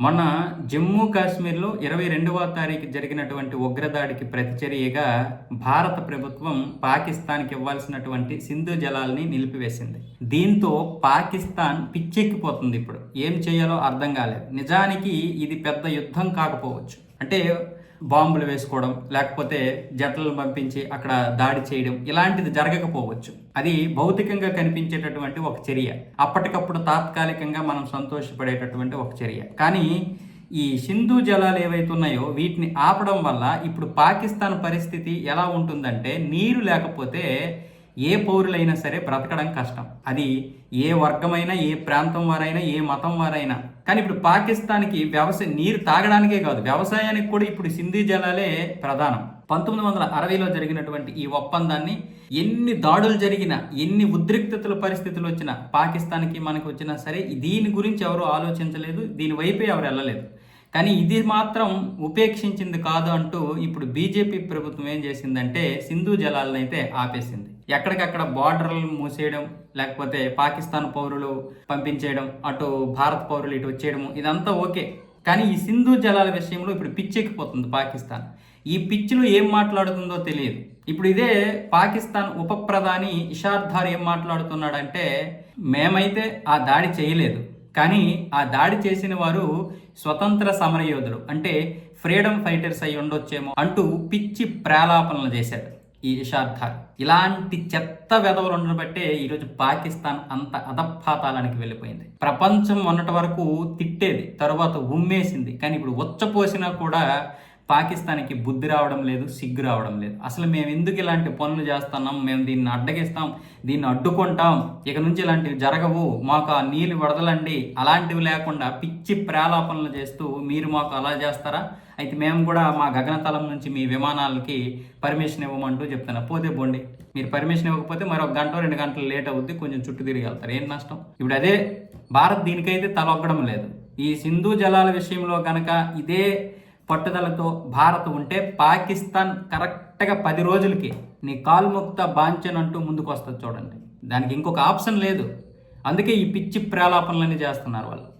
మొన్న జమ్మూ కాశ్మీర్లో ఇరవై రెండవ తారీఖు జరిగినటువంటి ఉగ్రదాడికి ప్రతిచర్యగా భారత ప్రభుత్వం పాకిస్తాన్కి ఇవ్వాల్సినటువంటి సింధు జలాల్ని నిలిపివేసింది. దీంతో పాకిస్తాన్ పిచ్చెక్కిపోతుంది ఇప్పుడు. ఏం చేయాలో అర్థం కాలేదు. నిజానికి ఇది పెద్ద యుద్ధం కాకపోవచ్చు. అంటే బాంబులు వేసుకోవడం లేకపోతే జట్లను పంపించి అక్కడ దాడి చేయడం ఇలాంటిది జరగకపోవచ్చు. అది భౌతికంగా కనిపించేటటువంటి ఒక చర్య. అప్పటికప్పుడు తాత్కాలికంగా మనం సంతోషపడేటటువంటి ఒక చర్య. కానీ ఈ సింధు జలాలు ఏవైతే ఉన్నాయో వీటిని ఆపడం వల్ల ఇప్పుడు పాకిస్తాన్ పరిస్థితి ఎలా ఉంటుందంటే నీరు లేకపోతే ఏ పౌరులైనా సరే బ్రతకడం కష్టం. అది ఏ వర్గమైనా ఏ ప్రాంతం వారైనా ఏ మతం వారైనా. కానీ ఇప్పుడు పాకిస్తాన్కి వ్యవసాయ నీరు తాగడానికే కాదు వ్యవసాయానికి కూడా ఇప్పుడు సింధీ జలాలే ప్రధానం. పంతొమ్మిది వందల అరవైలో జరిగినటువంటి ఈ ఒప్పందాన్ని ఎన్ని దాడులు జరిగినా ఎన్ని ఉద్రిక్తతల పరిస్థితులు వచ్చినా పాకిస్తాన్కి మనకు వచ్చినా సరే దీని గురించి ఎవరు ఆలోచించలేదు దీని వైపే ఎవరు వెళ్ళలేదు. కానీ ఇది మాత్రం ఉపేక్షించింది కాదు అంటూ ఇప్పుడు బీజేపీ ప్రభుత్వం ఏం చేసిందంటే సింధు జలాలను అయితే ఆపేసింది. ఎక్కడికక్కడ బార్డర్లు మూసేయడం లేకపోతే పాకిస్తాన్ పౌరులు పంపించేయడం అటు భారత పౌరులు ఇటు వచ్చేయడం ఇదంతా ఓకే. కానీ ఈ సింధు జలాల విషయంలో ఇప్పుడు పిచ్చెక్కిపోతుంది పాకిస్తాన్. ఈ పిచ్చిలో ఏం మాట్లాడుతుందో తెలియదు. ఇప్పుడు ఇదే పాకిస్తాన్ ఉప ప్రధాని ఇషార్ధార్ ఏం మాట్లాడుతున్నాడంటే మేమైతే ఆ దాడి చేయలేదు. కానీ ఆ దాడి చేసిన వారు స్వతంత్ర సమరయోధులు. అంటే ఫ్రీడమ్ ఫైటర్స్ అయి ఉండొచ్చేమో అంటూ పిచ్చి ప్రాలాపనలు చేశాడు ఈ ఇషార్ధార్ ఇలాంటి చెత్త వెధవలు ఉండడం బట్టే ఈరోజు పాకిస్తాన్ అంత అధపాతాలానికి వెళ్ళిపోయింది. ప్రపంచం మొన్నటి వరకు తిట్టేది తర్వాత ఉమ్మేసింది. కానీ ఇప్పుడు ఉచ్చపోసినా కూడా పాకిస్తాన్కి బుద్ధి రావడం లేదు సిగ్గు రావడం లేదు. అసలు మేము ఎందుకు ఇలాంటి పనులు చేస్తున్నాం? మేము దీన్ని అడ్డగిస్తాం దీన్ని అడ్డుకుంటాం. ఇక నుంచి ఇలాంటివి జరగవు. మాకు ఆ నీళ్ళు వడదలండి. అలాంటివి లేకుండా పిచ్చి ప్రాలాపనలు చేస్తూ మీరు మాకు అలా చేస్తారా? అయితే మేము కూడా మా గగనతలం నుంచి మీ విమానాలకి పర్మిషన్ ఇవ్వమంటూ చెప్తున్నా. పోతే పోండి. మీరు పర్మిషన్ ఇవ్వకపోతే మరొక గంట రెండు గంటలు లేట్ అవుద్ది కొంచెం చుట్టూ తిరిగి వెళ్తారు. ఏం నష్టం? ఇప్పుడు అదే భారత్ దీనికైతే తలొగ్గడం లేదు. ఈ సింధు జలాల విషయంలో కనుక ఇదే పట్టుదలతో భారత్ ఉంటే పాకిస్తాన్ కరెక్ట్గా పది రోజులకి నీ కాల్ముక్త బాంచన్ అంటూ ముందుకు వస్తుంది చూడండి. దానికి ఇంకొక ఆప్షన్ లేదు. అందుకే ఈ పిచ్చి ప్రాలాపనలన్నీ చేస్తున్నారు వాళ్ళు.